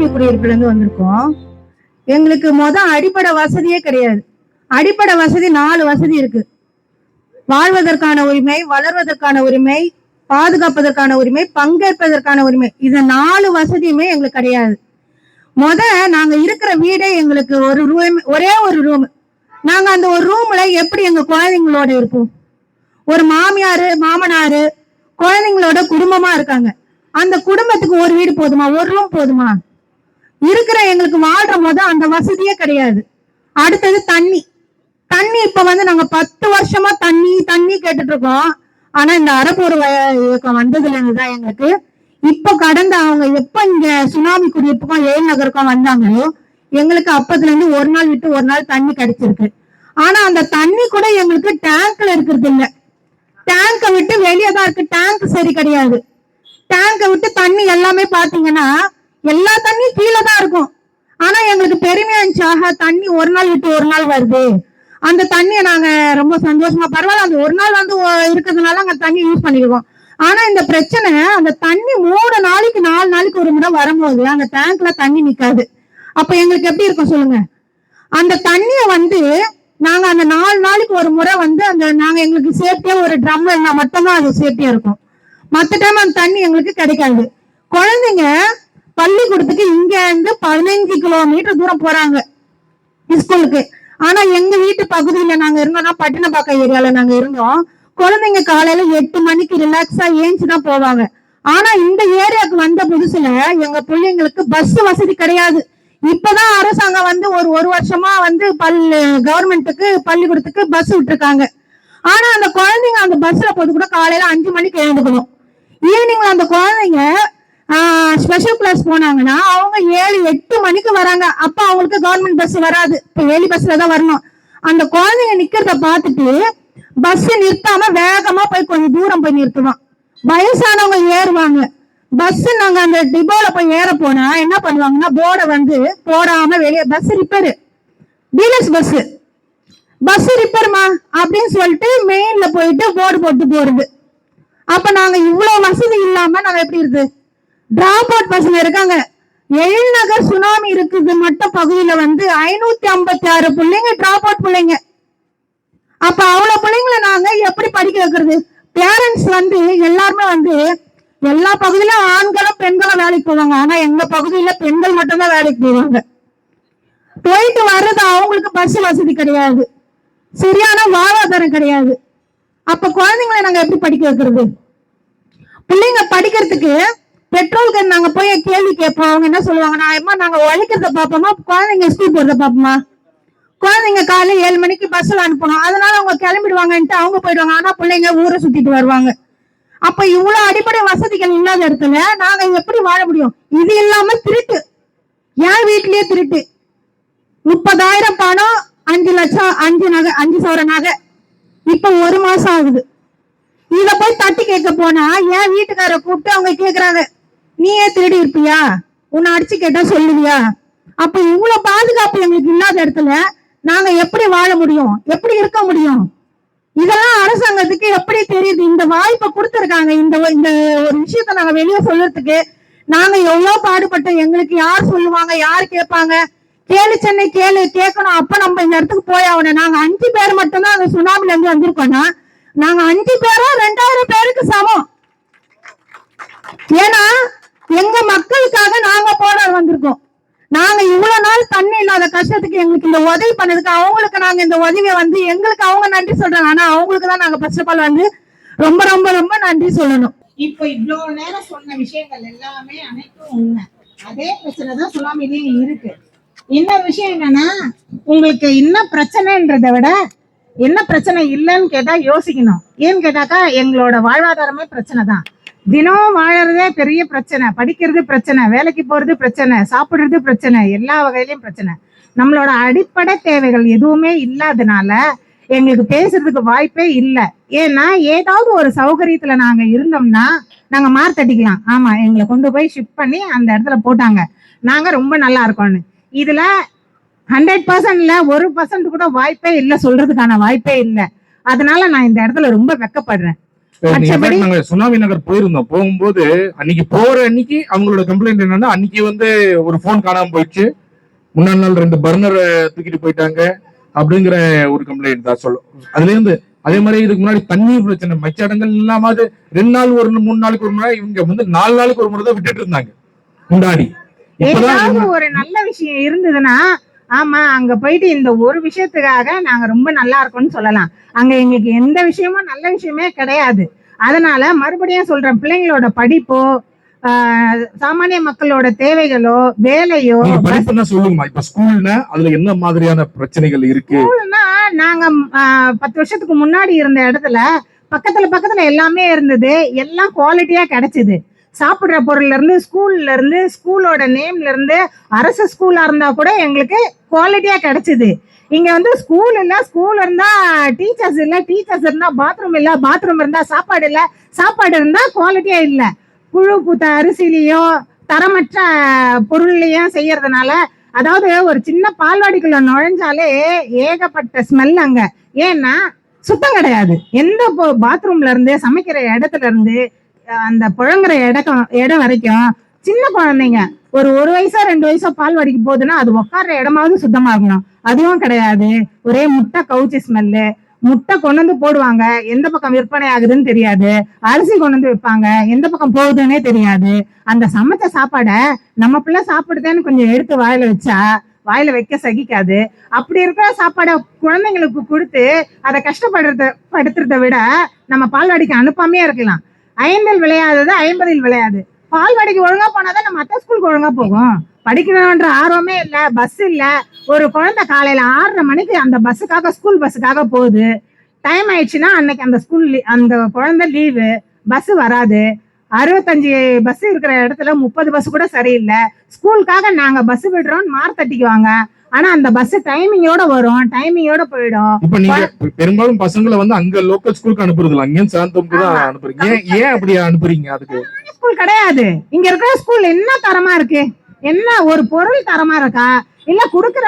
Tsunami குடியிருப்புல இருந்து வந்திருக்கோம். எங்களுக்கு மொதல் அடிப்படை வசதியே கிடையாது. அடிப்படை வசதி நாலு வசதி இருக்கு. வாழ்வதற்கான உரிமை வளர்வதற்கான உரிமை பாதுகாப்பதற்கான உரிமை பங்கேற்பதற்கான உரிமை. இந்த நாலு வசதியுமே எங்களுக்கு கிடையாது. முத நாங்க இருக்கிற வீடே எங்களுக்கு ஒரு ரூம் ஒரே ஒரு ரூம். நாங்க அந்த ஒரு ரூம்ல எப்படி எங்க குழந்தைங்களோட இருப்போம்? ஒரு மாமியாரு மாமனாரு குழந்தைங்களோட குடும்பமா இருக்காங்க. அந்த குடும்பத்துக்கு ஒரு வீடு போதுமா? ஒரு ரூம் போதுமா? இருக்கிற எங்களுக்கு வாழ்ற போது அந்த வசதியே கிடையாது. அடுத்தது தண்ணி. தண்ணி இப்ப வந்து நாங்க பத்து வருஷமா தண்ணி தண்ணி கேட்டுட்டு இருக்கோம் ஆனா இந்த அரப்பூர் இயக்கம் வந்ததுல இருந்துதான் எங்களுக்கு. இப்ப கடந்த அவங்க எப்ப இங்க சுனாமி குடியிருப்புக்கும் ஏழு நகருக்கும் வந்தாங்களோ எங்களுக்கு அப்பத்துல இருந்து ஒரு நாள் விட்டு ஒரு நாள் தண்ணி கிடைச்சிருக்கு. ஆனா அந்த தண்ணி கூட எங்களுக்கு டேங்க்ல இருக்கிறது இல்ல. டேங்கை விட்டு வெளியே தான் இருக்கு. டேங்க் சரி கிடையாது. டேங்கை விட்டு தண்ணி எல்லாமே பாத்தீங்கன்னா எல்லா தண்ணியும் கீழே தான் இருக்கும். ஆனா எங்களுக்கு பெருமையா இருந்துச்சாக தண்ணி ஒரு நாள் விட்டு ஒரு நாள் வருது. அந்த தண்ணியை நாங்க ரொம்ப சந்தோஷமா பரவாயில்ல அந்த ஒரு நாள் வந்து இருக்கிறதுனால அங்க தண்ணி யூஸ் பண்ணிக்குவோம் ஆனா இந்த பிரச்சனை அந்த தண்ணி மூணு நாளைக்கு நாலு நாளைக்கு ஒரு முறை வரும்போது அந்த டேங்க்ல தண்ணி நிக்காது. அப்ப எங்களுக்கு எப்படி இருக்கும் சொல்லுங்க? அந்த தண்ணிய வந்து நாங்க அந்த நாலு நாளைக்கு ஒரு முறை வந்து அந்த நாங்க எங்களுக்கு சேஃப்டியா ஒரு ட்ரம் இருந்தா மட்டும்தான் அது சேஃப்டியா இருக்கும். மற்ற டைம் அந்த தண்ணி எங்களுக்கு கிடைக்காது. குழந்தைங்க பள்ளிக்கூடத்துக்கு இங்க இருந்து பதினஞ்சு கிலோமீட்டர் தூரம் போறாங்க ஸ்கூலுக்கு. ஆனா எங்க வீட்டு பகுதியில நாங்க இருந்தோம்னா பட்டினப்பாக்கம் ஏரியால நாங்க இருந்தோம். குழந்தைங்க காலையில எட்டு மணிக்கு ரிலாக்ஸா ஏஞ்சி தான் போவாங்க. ஆனா இந்த ஏரியாவுக்கு வந்த புதுசுல எங்க பிள்ளைங்களுக்கு பஸ் வசதி கிடையாது. இப்பதான் அரசாங்கம் வந்து ஒரு ஒரு வருஷமா வந்து பல் கவர்மெண்ட்டுக்கு பள்ளிக்கூடத்துக்கு பஸ் விட்டுருக்காங்க. ஆனா அந்த குழந்தைங்க அந்த பஸ்ல போது கூட காலையில அஞ்சு மணிக்கு எழுந்துக்கணும். ஈவினிங்ல அந்த குழந்தைங்க ஸ்பெஷல் கிளாஸ் போனாங்கன்னா அவங்க ஏழு எட்டு மணிக்கு வராங்க. அப்ப அவங்களுக்கு கவர்மெண்ட் பஸ் வராது. இப்ப வேலி பஸ்ல தான் வரணும். அந்த குழந்தைங்க நிக்கிறத பார்த்துட்டு பஸ் நிறுத்தாம வேகமா போய் கொஞ்சம் தூரம் போய் நிறுத்துவான் வயசானவங்க ஏறுவாங்க. பஸ் நாங்க அந்த டிபோல போய் ஏற போனா என்ன பண்ணுவாங்கன்னா போர்டை வந்து போடாம வெளியே bus repair dealers bus bus ரிப்பேர்மா அப்படின்னு சொல்லிட்டு மெயின்ல போயிட்டு போர்டு போட்டு போறது. அப்ப நாங்க இவ்வளவு வசதி இல்லாம நாங்க எப்படி இருக்கு? டிராப் அவுட் பசங்க இருக்காங்க. எழில்நகர் சுனாமி இருக்குது மட்டும் பகுதியில வந்து ஐநூத்தி ஐம்பத்தி ஆறு பிள்ளைங்க டிராப் அவுட் பிள்ளைங்க. அப்ப அவ்வளவு பிள்ளைங்களை நாங்க எப்படி படிக்க வைக்கிறது? பேரண்ட்ஸ் வந்து எல்லாருமே வந்து எல்லா பகுதியிலும் ஆண்களும் பெண்களும் வேலைக்கு போவாங்க. ஆனா எங்க பகுதியில பெண்கள் மட்டும்தான் வேலைக்கு போவாங்க. போயிட்டு வர்றது அவங்களுக்கு பஸ் வசதி கிடையாது. சரியான வாழ்வாதாரம் கிடையாது. அப்ப குழந்தைங்களை நாங்க எப்படி படிக்க வைக்கிறது? பிள்ளைங்க படிக்கிறதுக்கு பெட்ரோலுக்கு நாங்க போய் கேள்வி கேட்போம். அவங்க என்ன சொல்லுவாங்கன்னா அம்மா நாங்க உழைக்கிறத பாப்போமா குழந்தைங்க ஸ்கூல் போறத பாப்போமா குழந்தைங்க காலையில ஏழு மணிக்கு பஸ்ல அனுப்பணும். அதனால அவங்க கிளம்பிடுவாங்கன்ட்டு அவங்க போயிடுவாங்க. ஆனா பிள்ளைங்க ஊரை சுத்திட்டு வருவாங்க. அப்ப இவ்வளவு அடிப்படை வசதிகள் இல்லாத இடத்துல நாங்க எப்படி வாழ முடியும்? இது இல்லாம திருட்டு. என் வீட்லயே திருட்டு. முப்பதாயிரம் பணம் அஞ்சு லட்சம் அஞ்சு நகை அஞ்சு சவர நகை. இப்ப ஒரு மாசம் ஆகுது. இத போய் தட்டி கேட்க போனா என் வீட்டுக்கார கூப்பிட்டு அவங்க கேக்குறாங்க. நீயே தேடி இருப்பியா? உன்னை அடிச்சு கேட்டா சொல்லுவியா? அப்ப இவ்வளவு பாதுகாப்பு எங்களுக்கு இல்லாத இடத்துல நாங்க எப்படி வாழ முடியும்? எப்படி இருக்க முடியும்? இதெல்லாம் அரசாங்கத்துக்கு எப்படி தெரியுது? இந்த வாய்ப்பை கொடுத்துருக்காங்க. இந்த இந்த ஒரு விஷயத்த நாங்க வெளியே சொல்றதுக்கு நாங்க எவ்வளவு பாடுபட்டோம்? எங்களுக்கு யார் சொல்லுவாங்க? யார் கேட்பாங்க? கேளு சென்னை கேளு கேட்கணும். அப்ப நம்ம இந்த இடத்துக்கு போய் ஆகணும். நாங்க அஞ்சு பேர் மட்டும்தான் அந்த சுனாமில இருந்து வந்திருக்கோம்னா நாங்க அஞ்சு பேரும் ரெண்டாயிரம் பேருக்கு சமம். ஏன்னா எங்க மக்களுக்காக நாங்க போராட வந்திருக்கோம். நாங்க இவ்வளவு நாள் தண்ணி இல்லாத கஷ்டத்துக்கு எங்களுக்கு இந்த உதவி பண்ணதுக்கு அவங்களுக்கு நாங்க இந்த உதவியை வந்து எங்களுக்கு அவங்க நன்றி சொல்றாங்க. ஆனா அவங்களுக்கு தான் நாங்க ஃபர்ஸ்ட் ஆஃப் ஆல் வந்து ரொம்ப ரொம்ப ரொம்ப நன்றி சொல்லணும். இப்போ இவ்வளவு நேரம் சொன்ன விஷயங்கள் எல்லாமே அனைத்தும் உண்மை. அதே பிரச்சனை தான் சுனாமிலையும் இருக்கு. இன்னொரு விஷயம் என்னன்னா உங்களுக்கு என்ன பிரச்சனைன்றதை விட என்ன பிரச்சனை இல்லைன்னு கேட்டா யோசிக்கணும். ஏன்னு கேட்டாக்கா எங்களோட வாழ்வாதாரமே பிரச்சனை தான் தினம் வாழறதே பெரிய பிரச்சனை. படிக்கிறது பிரச்சனை வேலைக்கு போறது பிரச்சனை சாப்பிடுறது பிரச்சனை எல்லா வகையிலும் பிரச்சனை. நம்மளோட அடிப்படை தேவைகள் எதுவுமே இல்லாதனால எங்களுக்கு பேசுறதுக்கு வாய்ப்பே இல்லை. ஏன்னா ஏதாவது ஒரு சௌகரியத்துல நாங்க இருந்தோம்னா நாங்க மார் தட்டிக்கலாம். ஆமா எங்களை கொண்டு போய் ஷிஃப்ட் பண்ணி அந்த இடத்துல போட்டாங்க. நாங்க ரொம்ப நல்லா இருக்கோம்னு. இதுல ஹண்ட்ரட் பர்சன்ட்ல ஒரு பர்சன்ட் கூட வாய்ப்பே இல்லை சொல்றதுக்கான வாய்ப்பே இல்லை. அதனால நான் இந்த இடத்துல ரொம்ப வெக்கப்படுறேன். நாங்க சுனாமி நகர் போயிருந்தோம். போகும்போது அன்னைக்கு போற அன்னைக்கு அவங்களோட கம்ப்ளைண்ட் என்னன்னா அன்னைக்கு வந்து ஒரு போன் காணாம போயிடுச்சு. முன்னாள் நாள் ரெண்டு பர்னர் தூக்கிட்டு போயிட்டாங்க அப்படிங்கிற ஒரு கம்ப்ளைண்ட் தான் சொல்லும். அதுல இருந்து அதே மாதிரி இதுக்கு முன்னாடி தண்ணீர் பிரச்சனை மச்ச இடங்கள் இல்லாம ரெண்டு நாள் ஒரு மூணு நாளைக்கு ஒரு முறை இவங்க வந்து நாலு நாளைக்கு ஒரு முறை தான் விட்டுட்டு இருந்தாங்க. முன்னாடி ஒரு நல்ல விஷயம் இருந்ததுன்னா ஆமா அங்க போயிட்டு இந்த ஒரு விஷயத்துக்காக நாங்க ரொம்ப நல்லா இருக்கோம்னு சொல்லலாம். அங்க எங்களுக்கு எந்த விஷயமும் நல்ல விஷயமே கிடையாது. அதனால மறுபடியும் சொல்றேன் பிள்ளைங்களோட படிப்போ சாமானிய மக்களோட தேவைகளோ வேலையோ சொல்லுங்கம்மா. இப்ப ஸ்கூல்னா அதுல என்ன மாதிரியான பிரச்சனைகள் இருக்கு? ஸ்கூல்னா நாங்க பத்து வருஷத்துக்கு முன்னாடி இருந்த இடத்துல பக்கத்துல பக்கத்துல எல்லாமே இருந்தது. எல்லாம் குவாலிட்டியா கிடைச்சது. சாப்பிட்ற பொருள்ல இருந்து ஸ்கூல்ல இருந்து ஸ்கூலோட நேம்ல இருந்து அரசு ஸ்கூலா இருந்தா கூட எங்களுக்கு குவாலிட்டியா கிடைச்சது. இங்க வந்து ஸ்கூல் இல்ல ஸ்கூல் இருந்தா டீச்சர்ஸ் இல்ல டீச்சர்ஸ் இருந்தா பாத்ரூம் இல்ல பாத்ரூம் இருந்தா சாப்பாடு இல்ல சாப்பாடு இருந்தா குவாலிட்டியா இல்ல. புழு பூத்த அரிசிலையும் தரமற்ற பொருள்லையும் செய்யறதுனால அதாவது ஒரு சின்ன பால்வாடிக்குள்ள நுழைஞ்சாலே ஏகப்பட்ட ஸ்மெல் அங்க. ஏன்னா சுத்தம் கிடையாது. எந்த பாத்ரூம்ல இருந்து சமைக்கிற இடத்துல இருந்து அந்த புழங்குற இடம் இடம் வரைக்கும் சின்ன குழந்தைங்க ஒரு ஒரு வயசா ரெண்டு வயசா பால் வடிக்க போகுதுன்னா அது உட்கார்ற இடமாவது சுத்தமா இருக்கணும் அதுவும் கிடையாது. ஒரே முட்டை கவுச்சி ஸ்மெல்லு முட்டை கொண்டு வந்து போடுவாங்க. எந்த பக்கம் விற்பனை ஆகுதுன்னு தெரியாது. அரிசி கொண்டு வந்து வைப்பாங்க எந்த பக்கம் போகுதுன்னே தெரியாது. அந்த சமைச்ச சாப்பாடை நம்ம பிள்ளை சாப்பிடுதேன்னு கொஞ்சம் எடுத்து வாயில வச்சா வாயில வைக்க சகிக்காது. அப்படி இருக்கிற சாப்பாடை குழந்தைங்களுக்கு கொடுத்து அதை கஷ்டப்படுறத படுத்துறத விட நம்ம பால்வாடிக்கு அனுப்பாமையே இருக்கலாம். ஐந்தில் விளையாதது ஐம்பதில் விளையாது. பால்வாடிக்கு ஒழுங்கா போனாதான் நம்ம மற்ற ஸ்கூலுக்கு ஒழுங்கா போகும். படிக்கணும்ன்ற ஆர்வமே இல்ல பஸ் இல்ல. ஒரு குழந்தை காலையில ஆறரை மணிக்கு அந்த பஸ்ஸுக்காக ஸ்கூல் பஸ்ஸுக்காக போகுது. டைம் ஆயிடுச்சுன்னா அன்னைக்கு அந்த ஸ்கூல் அந்த குழந்தை லீவு பஸ் வராது. அறுபத்தஞ்சு பஸ் இருக்கிற இடத்துல முப்பது பஸ் கூட சரியில்லை. ஸ்கூலுக்காக நாங்க பஸ் விடுறோம் மார் தட்டிக்குவாங்க ஆனா அந்த பஸ் டைமிங்கோட வரும். டைமிங்கோட போயிடும். இப்ப நீங்க பெரும்பாலும் பசங்களை வந்து அங்க லோக்கல் ஸ்கூலுக்கு அனுப்புறது இல்ல அங்கேயும் சாந்தம்க்கு தான் ஆமா. அனுப்புறீங்க. ஏன் ஏன் அப்படி அனுப்புறீங்க அதுக்கு? ஸ்கூல் கிடையாது. இங்க இருக்கிற ஸ்கூல் என்ன தரமா இருக்கு? என்ன ஒரு பொருள் தரமா இருக்கா? இல்ல குடுக்கற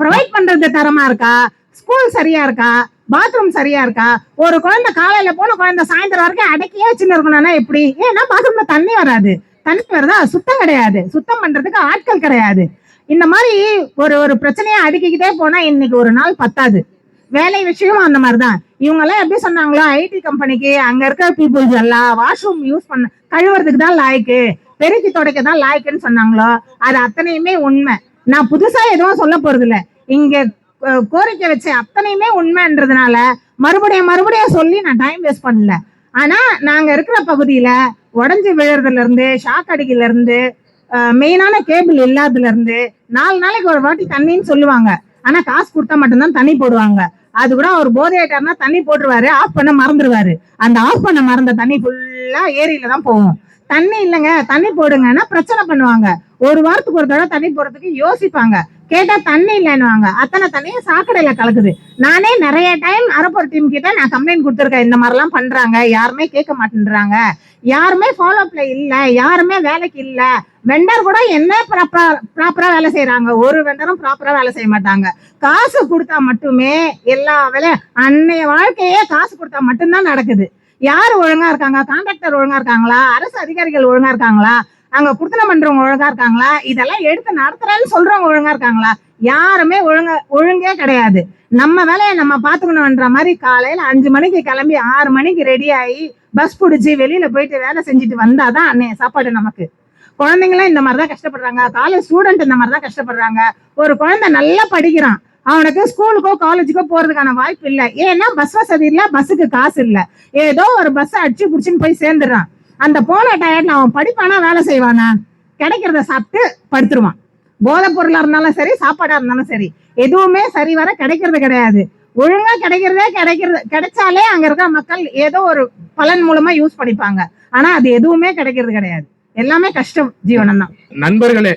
ப்ரொவைட் பண்றது தரமா இருக்கா? ஸ்கூல் சரியா இருக்கா? பாத்ரூம் சரியா இருக்கா? ஒரு குழந்தை காலையில போன குழந்தை சாயந்தரம் வரைக்கும் அடக்கியே வச்சுன்னு இருக்கணும்னா எப்படி? ஏன்னா பாத்ரூம்ல தண்ணி வராது. தண்ணி வருதா சுத்தம் கிடையாது. சுத்தம் பண்றதுக்கு ஆட்கள் கிடையாது. இந்த மாதிரி ஒரு ஒரு பிரச்சனையை அடுக்கிக்கிட்டே போனா இன்னைக்கு ஒரு நாள் பத்தாது. வேலை விஷயம் அந்த மாதிரிதான். இவங்க எல்லாம் எப்படி சொன்னாங்களோ ஐடி கம்பெனிக்கு அங்க இருக்கிற பீப்புள்ஸ் எல்லாம் வாஷ்ரூம் யூஸ் பண்ண கழுவுறதுக்கு தான் லாய்க்கு. பெருக்கி துடைக்க தான் லாய்க்குன்னு சொன்னாங்களோ அது அத்தனையுமே உண்மை. நான் புதுசா எதுவும் சொல்ல போறது இல்ல இங்க கோரிக்கை வச்ச அத்தனையுமே உண்மைன்றதுனால மறுபடியும் மறுபடியும் சொல்லி நான் டைம் வேஸ்ட் பண்ணல. ஆனா நாங்க இருக்கிற பகுதியில உடஞ்சி விழுறதுல இருந்து ஷாக் அடிக்கல இருந்து மெயினான கேபிள் இல்லாததுல இருந்து நாலு நாளைக்கு ஒரு வாட்டி தண்ணின்னு சொல்லுவாங்க. ஆனா காசு கொடுத்தா மட்டும்தான் தண்ணி போடுவாங்க. அது கூட அவர் போதையிட்டாருன்னா தண்ணி போட்டுருவாரு ஆஃப் பண்ண மறந்துடுவாரு அந்த ஆஃப் பண்ண மறந்த தண்ணி ஃபுல்லா ஏரியில தான் போகும். தண்ணி இல்லைங்க தண்ணி போடுங்கன்னா பிரச்சனை பண்ணுவாங்க. ஒரு வாரத்துக்கு ஒரு தடவை தண்ணி போடுறதுக்கு யோசிப்பாங்க. கேட்டா தண்ணி இல்லைன்னுவாங்க. அத்தனை தண்ணியும் சாக்கடையில கலக்குது. நானே நிறைய டைம் அரப்போர் டீம் கிட்ட நான் கம்ப்ளைண்ட் கொடுத்துருக்கேன். இந்த மாதிரிலாம் பண்றாங்க. யாருமே கேட்க மாட்டேன்றாங்க. யாருமே ஃபாலோ அப்ல இல்ல. யாருமே வேலைக்கு இல்ல. வெண்டர் கூட என்ன ப்ராப்பரா ப்ராப்பரா வேலை செய்யறாங்க ஒரு வெண்டரும் ப்ராப்பரா வேலை செய்ய மாட்டாங்க. காசு கொடுத்தா மட்டுமே எல்லா வேலையும் அன்னைய வாழ்க்கையே காசு கொடுத்தா மட்டும்தான் நடக்குது. யார் ஒழுங்கா இருக்காங்க? கான்ட்ராக்டர் ஒழுங்கா இருக்காங்களா? அரசு அதிகாரிகள் ஒழுங்கா இருக்காங்களா? அங்க குடுத்தனம் பண்றவங்க ஒழுங்கா இருக்காங்களா? இதெல்லாம் எடுத்து நடத்துறேன்னு சொல்றவங்க ஒழுங்கா இருக்காங்களா? யாருமே ஒழுங்கா ஒழுங்கே கிடையாது. நம்ம வேலையை நம்ம பாத்துக்கணும்ன்ற மாதிரி காலையில அஞ்சு மணிக்கு கிளம்பி ஆறு மணிக்கு ரெடி ஆகி பஸ் பிடிச்சி வெளியில போயிட்டு வேலை செஞ்சுட்டு வந்தாதான் அன்னைய சாப்பாடு நமக்கு. குழந்தைங்களாம் இந்த மாதிரி தான் கஷ்டப்படுறாங்க. காலேஜ் ஸ்டூடெண்ட் இந்த மாதிரிதான் கஷ்டப்படுறாங்க. ஒரு குழந்தை நல்லா படிக்கிறான். அவனுக்கு ஸ்கூலுக்கோ காலேஜுக்கோ போறதுக்கான வாய்ப்பு இல்லை. ஏன்னா பஸ் வசதி இல்ல பஸ்ஸுக்கு காசு இல்ல. ஏதோ ஒரு பஸ் அடிச்சு பிடிச்சின்னு போய் சேர்ந்துடுறான். அந்த போன டயர்ட்ல அவன் படிப்பானா வேலை செய்வானா? கிடைக்கிறத சாப்பிட்டு படுத்துருவான். போதைப் பொருளா இருந்தாலும் சரி சாப்பாடா இருந்தாலும் சரி எதுவுமே சரி வர கிடைக்கிறது கிடையாது. ஒழுங்கா கிடைக்கிறதே கிடைக்கிறது கிடைச்சாலே அங்க இருக்கிற மக்கள் ஏதோ ஒரு பலன் மூலமா யூஸ் பண்ணிப்பாங்க. ஆனா அது எதுவுமே கிடைக்கிறது கிடையாது. எல்லாமே கஷ்டம் ஜீவனம் தான் நண்பர்களே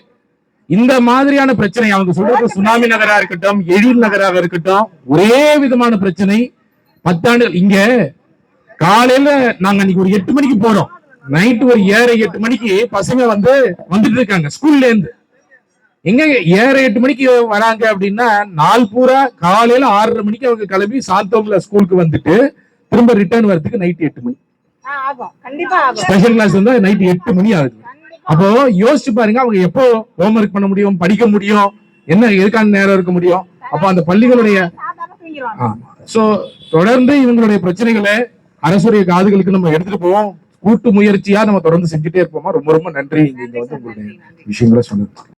இந்த மாதிரியான பிரச்சனை அவங்க சொல்றது சுனாமி நகரா இருக்கட்டும் எழில் நகராக இருக்கட்டும் ஒரே விதமான பிரச்சனை. பத்தாண்டுகள் இங்க காலையில நாங்க அன்னைக்கு ஒரு எட்டு மணிக்கு போறோம். நைட்டு ஒரு ஏழரை எட்டு மணிக்கு பசங்க வந்து வந்துட்டு இருக்காங்க ஸ்கூல்ல இருந்து. எங்க ஏழரை எட்டு மணிக்கு வராங்க அப்படின்னா நாள் பூரா காலையில ஆறரை மணிக்கு அவங்க கிளம்பி சாந்தோம்ல ஸ்கூலுக்கு வந்துட்டு திரும்ப ரிட்டர்ன் வரதுக்கு நைட் எட்டு மணி. ஸ்பெஷல் கிளாஸ் வந்து நைட் எட்டு மணி ஆகுது. அப்போ யோசிச்சு பாருங்க அவங்க எப்போ ஹோம்ஒர்க் பண்ண முடியும் படிக்க முடியும் என்ன எதுக்கான நேரம் இருக்க முடியும்? அப்போ அந்த பள்ளிகளுடைய சோ தொடர்ந்து இவங்களுடைய பிரச்சனைகளை அரசுடைய காதுகளுக்கு நம்ம எடுத்துட்டு போவோம். கூட்டு முயற்சியா நம்ம தொடர்ந்து செஞ்சுட்டே இருப்போமா? ரொம்ப ரொம்ப நன்றி. இங்க வந்து உங்களுடைய விஷயங்களை சொன்னது